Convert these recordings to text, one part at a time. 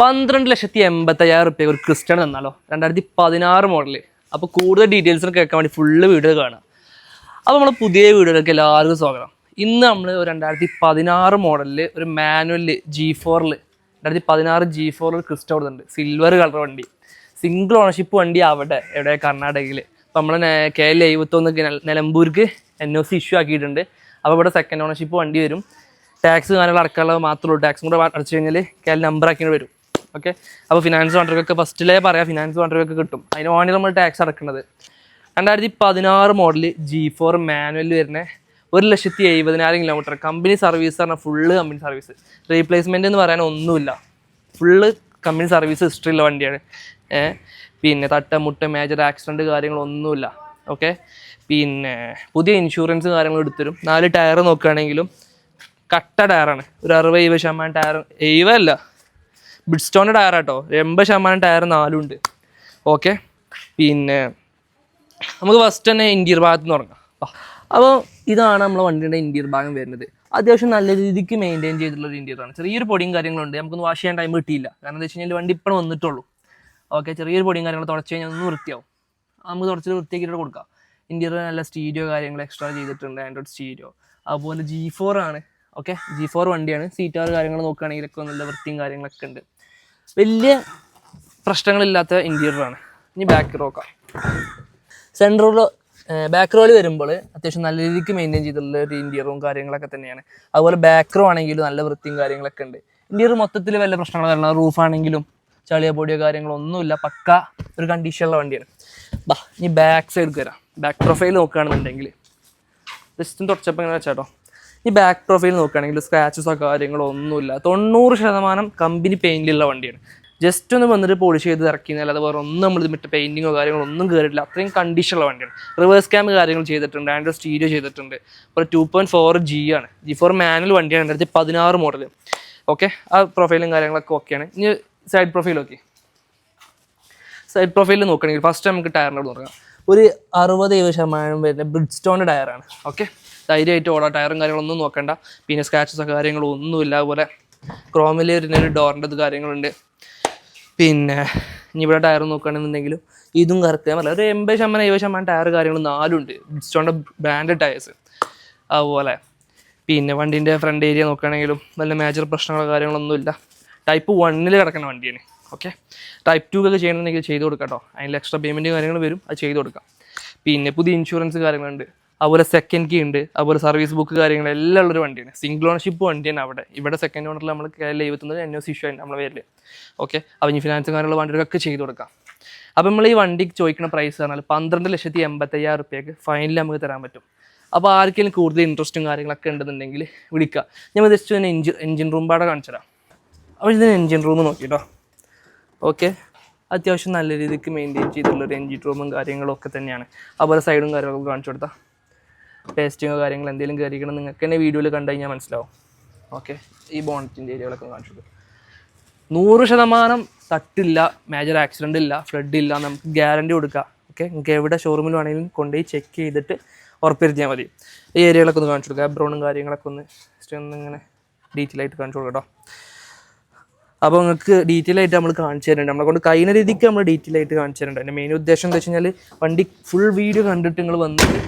പന്ത്രണ്ട് ലക്ഷത്തി എൺപത്തയ്യായിരം റുപ്യ ഒരു ക്രിസ്റ്റൺ തന്നാലോ. രണ്ടായിരത്തി പതിനാറ് മോഡൽ അപ്പോൾ കൂടുതൽ ഡീറ്റെയിൽസ് കേൾക്കാൻ വേണ്ടി ഫുള്ള് വീഡിയോ കാണാം അപ്പോൾ നമ്മൾ പുതിയ വീഡിയോയിലേക്ക് എല്ലാവർക്കും സ്വാഗതം. ഇന്ന് നമ്മൾ രണ്ടായിരത്തി പതിനാറ് മോഡലിൽ ഒരു മാനുവലിൽ ജി ഫോറിൽ രണ്ടായിരത്തി പതിനാറ് ജി ഫോറിൽ ക്രിസ്റ്റ കൊടുത്തുണ്ട് സിൽവർ കളർ വണ്ടി. സിംഗിൾ ഓണർഷിപ്പ് വണ്ടി അവിടെ എവിടെ? കർണാടകയിൽ അപ്പോൾ നമ്മൾ കെ എൽ എഴുപത്തൊന്ന് നിലമ്പൂർക്ക് എൻ ഒ സി ഇഷ്യൂ ആക്കിയിട്ടുണ്ട്. അപ്പോൾ ഇവിടെ സെക്കൻഡ് ഓണർഷിപ്പ് വണ്ടി വരും. ടാക്സ് കാര്യങ്ങൾ അടക്കാനുള്ളത് മാത്രമേ ഉള്ളൂ. ടാക്സും കൂടെ അടച്ചു കഴിഞ്ഞാൽ കെ എൽ നമ്പർ ആക്കിയിട്ട് വരും. ഓക്കെ അപ്പോൾ ഫിനാൻസ് കോൺട്രാക്ടൊക്കെ ഫസ്റ്റിലേ പറയാം ഫിനാൻസ് കോൺട്രാക്ടൊക്കെ കിട്ടും. അതിന് വേണ്ടി നമ്മൾ ടാക്സ് അടക്കുന്നത് രണ്ടായിരത്തി പതിനാറ് മോഡൽ ജി ഫോർ മാനുവൽ വരുന്ന ഒരു ലക്ഷത്തി എഴുപതിനായിരം കിലോമീറ്റർ കമ്പനി സർവീസ് പറഞ്ഞാൽ ഫുള്ള് കമ്പനി സർവീസ് റീപ്ലേസ്മെന്റ് എന്ന് പറയാൻ ഒന്നുമില്ല. ഫുള്ള് കമ്പനി സർവീസ് ഹിസ്റ്ററിയുള്ള വണ്ടിയാണ്. പിന്നെ തട്ട മുട്ട മേജർ ആക്സിഡന്റ് കാര്യങ്ങളൊന്നുമില്ല ഓക്കെ പിന്നെ പുതിയ ഇൻഷുറൻസ് കാര്യങ്ങൾ എടുത്തരും നാല് ടയർ നോക്കുകയാണെങ്കിലും കട്ട ടയറാണ് ഒരു അറുപത് എഴുപത് ശതമാനം ടയർ എഴുപതല്ല. ബിഡ്സ്റ്റോണിന്റെ ടയർ ആട്ടോ. എൺപത് ശതമാനം ടയർ നാലും ഉണ്ട് ഓക്കെ പിന്നെ നമുക്ക് ഫസ്റ്റ് തന്നെ ഇന്റീരിയർ ഭാഗത്ത് നിന്ന് തുടങ്ങാം. അപ്പോൾ ഇതാണ് നമ്മളെ വണ്ടിയുടെ ഇന്റീരിയർ ഭാഗം വരുന്നത്. അത്യാവശ്യം നല്ല രീതിക്ക് മെയിന്റെയിൻ ചെയ്തിട്ടുള്ള ഒരു ഇന്റീരിയർ ആണ്. ചെറിയൊരു പൊടിയും കാര്യങ്ങളുണ്ട്. നമുക്കൊന്ന് വാഷ് ചെയ്യാൻ ടൈം കിട്ടിയില്ല. കാരണം എന്താ വെച്ച് കഴിഞ്ഞാൽ വണ്ടി ഇപ്പം വന്നിട്ടുള്ളൂ. ഓക്കെ ചെറിയൊരു പൊടിയും കാര്യങ്ങളും തുടച്ച് കഴിഞ്ഞാൽ ഒന്ന് വൃത്തിയാവും. നമുക്ക് തുടച്ചിട്ട് വൃത്തിയാക്കിയിട്ട് കൊടുക്കാം. ഇന്റീരിയർ നല്ല സ്റ്റീരിയോ കാര്യങ്ങൾ എക്സ്ട്രാ ചെയ്തിട്ടുണ്ട്. ആൻഡ്രോയിഡ് സ്റ്റീരിയോ അതുപോലെ ജി ഫോർ ആണ്. ഓക്കെ? ജി ഫോർ വണ്ടിയാണ്. സീറ്റാർ കാര്യങ്ങൾ നോക്കുകയാണെങ്കിലൊക്കെ നല്ല വൃത്തിയും കാര്യങ്ങളൊക്കെ ഉണ്ട്. വലിയ പ്രശ്നങ്ങളില്ലാത്ത ഇന്റീരിയറാണ് ഇനി ബാക്ക് റോക്കാം സെൻട്രൽ ബാക്ക് റോയിൽ വരുമ്പോൾ അത്യാവശ്യം നല്ല രീതിക്ക് മെയിന്റെയിൻ ചെയ്തിട്ടുള്ള ഒരു ഇന്റീരിയറും കാര്യങ്ങളൊക്കെ തന്നെയാണ്. അതുപോലെ ബാക്ക് റോ ആണെങ്കിലും നല്ല വൃത്തിയും കാര്യങ്ങളൊക്കെ ഉണ്ട്. ഇന്റീരിയർ മൊത്തത്തിൽ വല്ല പ്രശ്നങ്ങൾ വരണം റൂഫാണെങ്കിലും ചളിയോ പൊടിയോ കാര്യങ്ങളോ ഒന്നുമില്ല. പക്ക ഒരു കണ്ടീഷനുള്ള വണ്ടിയാണ്. ബാ ഇനി ബാക്ക് സൈഡ് വരാം. ബാക്ക് പ്രൊഫൈൽ നോക്കുകയാണെന്നുണ്ടെങ്കിൽ ജസ്റ്റ് തുടച്ചപ്പോൾ ഇങ്ങനെ വെച്ചാട്ടോ. ഈ ബാക്ക് പ്രൊഫൈൽ നോക്കുകയാണെങ്കിൽ സ്ക്രാച്ചസോ കാര്യങ്ങളോ ഒന്നുമില്ല. തൊണ്ണൂറ് ശതമാനം കമ്പനി പെയിന്റിലുള്ള വണ്ടിയാണ്. ജസ്റ്റ് ഒന്ന് വന്നിട്ട് പോളിഷ് ചെയ്ത് ഇറക്കിയെന്നല്ലാതെ വേറെ ഒന്നും നമ്മൾ ഇതിട്ട് പെയിന്റിങ്ങോ കാര്യങ്ങളോ ഒന്നും കയറിയിട്ടില്ല അത്രയും കണ്ടീഷനുള്ള വണ്ടിയാണ്. റിവേഴ്സ് ക്യാമ്പ് കാര്യങ്ങൾ ചെയ്തിട്ടുണ്ട്. ആൻഡ്രോ സ്റ്റീരിയോ ചെയ്തിട്ടുണ്ട്. അപ്പോൾ ടു പോയിന്റ് ഫോർ ജി ആണ്. ജി ഫോർ മാനുവൽ വണ്ടിയാണ്. രണ്ടായിരത്തി പതിനാറ് മോഡൽ ഓക്കെ ആ പ്രൊഫൈലും കാര്യങ്ങളൊക്കെ ഓക്കെയാണ് ഇനി സൈഡ് പ്രൊഫൈൽ ഓക്കെ സൈഡ് പ്രൊഫൈലിൽ നോക്കുകയാണെങ്കിൽ ഫസ്റ്റ് നമുക്ക് ടയറിനോട് നോക്കാം. ഒരു അറുപത് ഏഴ് ശതമാനം വരുന്ന ബ്രിഡ് സ്റ്റോണിന്റെ ടയറാണ് ഓക്കെ ധൈര്യമായിട്ട് ഓടാം. ടയറും കാര്യങ്ങളൊന്നും നോക്കണ്ട. പിന്നെ സ്ക്രാച്ചസ് കാര്യങ്ങളോ ഒന്നുമില്ല അതുപോലെ ക്രോമിൽ ഒരു ഡോറിന്റെ ഇത് കാര്യങ്ങളുണ്ട്. പിന്നെ ഇനി ഇവിടെ ടയർ നോക്കുകയാണെന്നുണ്ടെങ്കിലും ഇതും കറക്റ്റ് ഞാൻ ഒരു എൺപത് ശതമാനം എഴുപത് ശതമാനം ടയർ കാര്യങ്ങൾ നാലുണ്ട്. ബ്രിഡ് ബ്രാൻഡ് ടയേഴ്സ് അതുപോലെ പിന്നെ വണ്ടീന്റെ ഫ്രണ്ട് ഏരിയ നോക്കുകയാണെങ്കിലും നല്ല മേജർ പ്രശ്നങ്ങളോ കാര്യങ്ങളൊന്നുമില്ല ടൈപ്പ് വണ്ണിൽ കിടക്കുന്ന വണ്ടിയാണ്. ഓക്കെ ടൈപ്പ് ടു ഒക്കെ ചെയ്യണമെന്നുണ്ടെങ്കിൽ ചെയ്ത് കൊടുക്കാം കേട്ടോ. അതിൽ എക്സ്ട്രാ പേയ്മെന്റ് കാര്യങ്ങൾ വരും. അത് ചെയ്ത് കൊടുക്കാം. പിന്നെ പുതിയ ഇൻഷുറൻസ് കാര്യങ്ങളുണ്ട്. അതുപോലെ സെക്കൻഡ് കീ ഉണ്ട് അതുപോലെ സർവീസ് ബുക്ക് കാര്യങ്ങൾ എല്ലാം ഉള്ളൊരു വണ്ടിയാണ്. സിംഗിൾ ഓണർഷിപ്പ് വണ്ടിയാണ് അവിടെ. ഇവിടെ സെക്കൻഡ് ഓണറിൽ നമ്മൾ കയ്യിൽ എഴുപത്തൊന്ന് എൻ ഒ സി ഇഷ്യൂ ആണ് നമ്മളെ പേരിൽ ഓക്കെ അപ്പോൾ ഇനി ഫിനാൻസ് കാര്യമുള്ള വണ്ടികളൊക്കെ ചെയ്ത് കൊടുക്കാം. അപ്പോൾ നമ്മൾ ഈ വണ്ടിക്ക് ചോദിക്കുന്ന പ്രൈസ് പറഞ്ഞാൽ പന്ത്രണ്ട് ലക്ഷത്തി എൺപത്തയ്യായിരം റുപ്യക്ക് ഫൈനൽ നമുക്ക് തരാൻ പറ്റും. അപ്പോൾ ആർക്കെങ്കിലും കൂടുതൽ ഇൻട്രസ്റ്റും കാര്യങ്ങളൊക്കെ ഉണ്ടെന്നുണ്ടെങ്കിൽ വിളിക്കുക ഞാൻ ജസ്റ്റ് തന്നെ എഞ്ചിൻ എഞ്ചിൻ റൂം പാടെ കാണിച്ചു തരാം. അപ്പോൾ ഇതിന് എഞ്ചിൻ റൂം നോക്കിട്ടോ. ഓക്കെ അത്യാവശ്യം നല്ല രീതിക്ക് മെയിന്റെയിൻ ചെയ്തിട്ടുള്ള ഒരു എഞ്ചിൻ റൂമും കാര്യങ്ങളും ഒക്കെ തന്നെയാണ്. അതുപോലെ സൈഡും കാര്യങ്ങളൊക്കെ കാണിച്ചു കൊടുത്താൽ പേസ്റ്റിങ്ങോ കാര്യങ്ങൾ എന്തെങ്കിലും കയറിക്കണം നിങ്ങൾക്ക് തന്നെ വീഡിയോയിൽ കണ്ടു കഴിഞ്ഞാൽ മനസ്സിലാവും. ഓക്കെ ഈ ബോണറ്റിന്റെ ഏരിയകളൊക്കെ കാണിച്ചത് നൂറ് ശതമാനം തട്ടില്ല മേജർ ആക്സിഡന്റ് ഇല്ല ഫ്ലഡ് ഇല്ല നമുക്ക് ഗ്യാരണ്ടി കൊടുക്കുക ഓക്കെ നിങ്ങൾക്ക് എവിടെ ഷോറൂമിൽ വേണമെങ്കിലും കൊണ്ടുപോയി ചെക്ക് ചെയ്തിട്ട് ഉറപ്പിരുത്തിയാൽ മതി. ഈ ഏരിയകളൊക്കെ ഒന്ന് കാണിച്ചു കൊടുക്കുക ബ്രൗണും കാര്യങ്ങളൊക്കെ ഒന്ന് ഒന്ന് ഇങ്ങനെ ഡീറ്റെയിൽ ആയിട്ട് കാണിച്ചു കൊടുക്കാം അപ്പോൾ നിങ്ങൾക്ക് ഡീറ്റെയിൽ ആയിട്ട് നമ്മൾ കാണിച്ചു തരുന്നുണ്ട്. നമ്മളെ കൊണ്ട് കഴിയുന്ന രീതിക്ക് നമ്മൾ ഡീറ്റെയിൽ ആയിട്ട് കാണിച്ചു തരുന്നുണ്ട്. എന്റെ മെയിൻ ഉദ്ദേശം എന്താ വെച്ച് കഴിഞ്ഞാൽ വണ്ടി ഫുൾ വീഡിയോ കണ്ടിട്ട് നിങ്ങൾ വന്നിട്ട്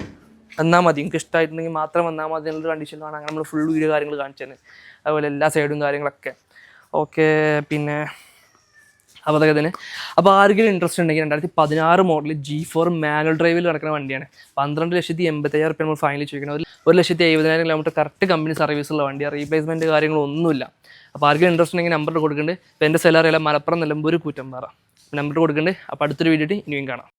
വന്നാൽ മതി. നിങ്ങൾക്ക് ഇഷ്ടമായിട്ടുണ്ടെങ്കിൽ മാത്രം വന്നാൽ മതി എന്നുള്ള കണ്ടീഷനിലാണ് അങ്ങനെ നമ്മൾ ഫുൾ വീഡിയോ കാര്യങ്ങൾ കാണിച്ചു തരുന്നത് അതുപോലെ എല്ലാ സൈഡും കാര്യങ്ങളൊക്കെ. ഓക്കെ പിന്നെ അപ്പോൾ അതൊക്കെ തന്നെ അപ്പോൾ ആർക്കെങ്കിലും ഇൻട്രസ്റ്റ് ഉണ്ടെങ്കിൽ രണ്ടായിരത്തി പതിനാറ് മോഡൽ ജി ഫോർ മാനുവൽ ഡ്രൈവിൽ നടക്കുന്ന വണ്ടിയാണ്. പന്ത്രണ്ട് ലക്ഷത്തി എൺപത്തയ്യായിരം റുപ്യ നമ്മൾ ഫൈനലി ചോദിക്കണം. ഒരു ഒരു ലക്ഷത്തി എഴുപതിനായിരം കിലോമീറ്റർ കറക്റ്റ് കമ്പനി സർവീസുള്ള വണ്ടിയാണ് റീപ്ലേസ്മെന്റ് കാര്യങ്ങളൊന്നുമില്ല അപ്പോൾ ആർക്കെങ്കിലും ഇൻട്രസ്റ്റ് ഉണ്ടെങ്കിൽ നമ്പർ കൊടുക്കുന്നുണ്ട് ഇപ്പോൾ എന്റെ സെലറിയല്ല മലപ്പുറം നിലമ്പൂർ കൂറ്റമ്പാറ. നമ്പർ കൊടുക്കുന്നുണ്ട് അപ്പോൾ അടുത്തൊരു വീഡിയോ ഇനിയും കാണാം.